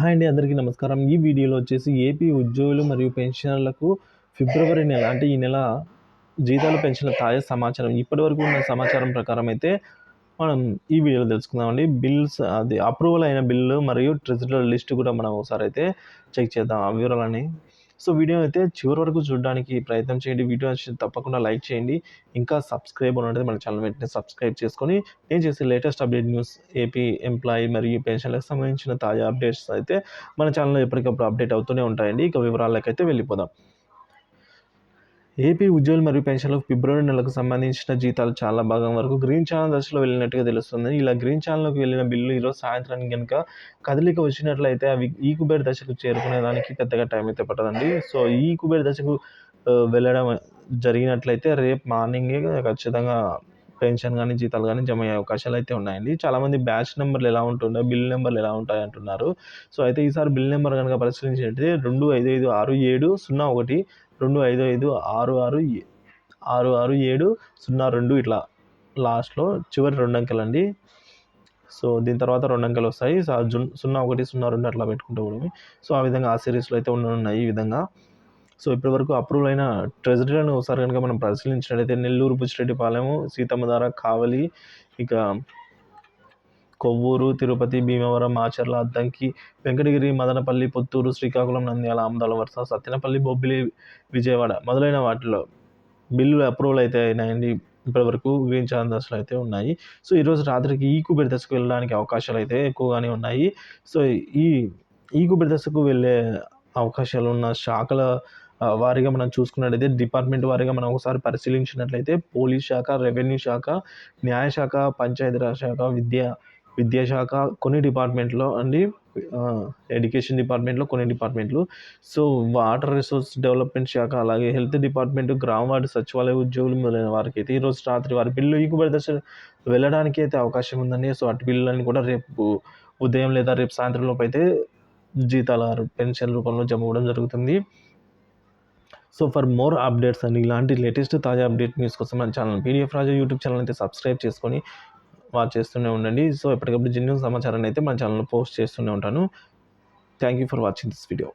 Hi అండి అందరికీ నమస్కారం. ఈ వీడియోలో వచ్చేసి ఏపీ ఉద్యోగులు మరియు పెన్షనర్లకు ఫిబ్రవరి నెల అంటే ఈ నెల జీతాలు పెన్షన్ల తాజా సమాచారం. ఇప్పటివరకు ఉన్న సమాచారం ప్రకారం అయితే మనం ఈ వీడియోలో తెలుసుకుందామండి. బిల్స్ అది అప్రూవల్ అయిన బిల్లు మరియు ట్రెజరీ లిస్ట్ కూడా మనం ఒకసారి అయితే చెక్ చేద్దాం. ఆ వివరాలని సో వీడియో అయితే చివరి వరకు చూడడానికి ప్రయత్నం చేయండి. వీడియో తప్పకుండా లైక్ చేయండి. ఇంకా సబ్స్క్రైబ్ ఉన్నది మన ఛానల్ వెంటనే సబ్స్క్రైబ్ చేసుకొని నేను చేసే latest update news AP employee మరియు పెన్షన్లకు సంబంధించిన తాజా అప్డేట్స్ అయితే మన ఛానల్లో ఎప్పటికప్పుడు అప్డేట్ అవుతూనే ఉంటాయండి. ఇక వివరాలకైతే వెళ్ళిపోదాం. ఏపీ ఉద్యోగులు మరియు పెన్షన్లకు ఫిబ్రవరి నెలకు సంబంధించిన జీతాలు చాలా భాగం వరకు గ్రీన్ ఛానల్ దశలో వెళ్ళినట్టుగా తెలుస్తుంది. ఇలా గ్రీన్ ఛానల్లోకి వెళ్ళిన బిల్లు ఈరోజు సాయంత్రానికి కనుక కదలిక వచ్చినట్లయితే అవి ఈ కుబేర్ దశకు చేరుకునే దానికి పెద్దగా టైం అయితే పట్టదండి. సో ఈ కుబేర్ దశకు వెళ్ళడం జరిగినట్లయితే రేపు మార్నింగే ఖచ్చితంగా పెన్షన్ కానీ జీతాలు కానీ జమ అయ్యే అవకాశాలు అయితే ఉన్నాయండి. చాలామంది బ్యాచ్ నెంబర్లు ఎలా ఉంటుండే బిల్ నెంబర్లు ఎలా ఉంటాయి అంటున్నారు. సో అయితే ఈసారి బిల్ నెంబర్ కనుక పరిశీలించినట్లయితే రెండు ఐదు ఐదు ఆరు ఏడు సున్నా ఒకటి రెండు ఐదు ఐదు ఆరు ఆరు ఆరు ఆరు ఏడు సున్నా రెండు ఇట్లా లాస్ట్లో చివరి రెండు అంకెలు అండి సో దీని తర్వాత రెండు అంకెలు వస్తాయి సో జున్ సున్నా ఒకటి సున్నా రెండు అట్లా పెట్టుకుంటూ కూడా సో ఆ విధంగా ఆ సిరీస్లో అయితే ఉన్నాయి ఈ విధంగా. సో ఇప్పటివరకు అప్రూవల్ అయిన ట్రెజరీలను ఒకసారి కనుక మనం పరిశీలించినట్లయితే నెల్లూరు బుచ్చిరెడ్డిపాలెము సీతమ్మధార కావలి ఇక కొవ్వూరు తిరుపతి భీమవరం మాచర్ల అద్దంకి వెంకటగిరి మదనపల్లి పుత్తూరు శ్రీకాకుళం నంద్యాల ఆమదాల వరుస సత్యనపల్లి బొబ్బిలి విజయవాడ మొదలైన వాటిలో బిల్లులు అప్రూవల్ అయితే అయినాయండి. ఇప్పటివరకు గ్రీన్ ఛానల్ దశలు అయితే ఉన్నాయి. సో ఈరోజు రాత్రికి ఈ కుబేర్ దశకు వెళ్ళడానికి అవకాశాలు అయితే ఎక్కువగానే ఉన్నాయి. సో ఈ ఈ కుబేర్ దశకు వెళ్ళే అవకాశాలు ఉన్న శాఖల వారిగా మనం చూసుకున్నట్లయితే డిపార్ట్మెంట్ వారిగా మనం ఒకసారి పరిశీలించినట్లయితే పోలీస్ శాఖ రెవెన్యూ శాఖ న్యాయశాఖ పంచాయతీరాజ్ శాఖ విద్య విద్యాశాఖ కొన్ని డిపార్ట్మెంట్లో అండి ఎడ్యుకేషన్ డిపార్ట్మెంట్లో కొన్ని డిపార్ట్మెంట్లు. సో వాటర్ రిసోర్స్ డెవలప్మెంట్ శాఖ అలాగే హెల్త్ డిపార్ట్మెంట్ గ్రామ వార్డు సచివాలయ ఉద్యోగులు మొదలైన వారికి అయితే ఈరోజు రాత్రి వారి బిల్లు ఈకుబడి దశ వెళ్ళడానికి అయితే అవకాశం ఉందండి. సో అటు బిల్లులని కూడా రేపు ఉదయం లేదా రేపు సాయంత్రం లోపు అయితే జీతాల పెన్షన్ రూపంలో జమ అవ్వడం జరుగుతుంది. సో ఫర్ మోర్ అప్డేట్స్ అండి ఇలాంటి లేటెస్ట్ తాజా అప్డేట్ న్యూస్ కోసం మన channel PDF Raja YouTube channel అయితే సబ్స్క్రైబ్ చేసుకొని వాచ్ చేస్తూనే ఉండండి. సో ఎప్పటికప్పుడు జెన్యున్ సమాచారాన్ని అయితే మన ఛానల్లో పోస్ట్ చేస్తూనే ఉంటాను. Thank you for watching this video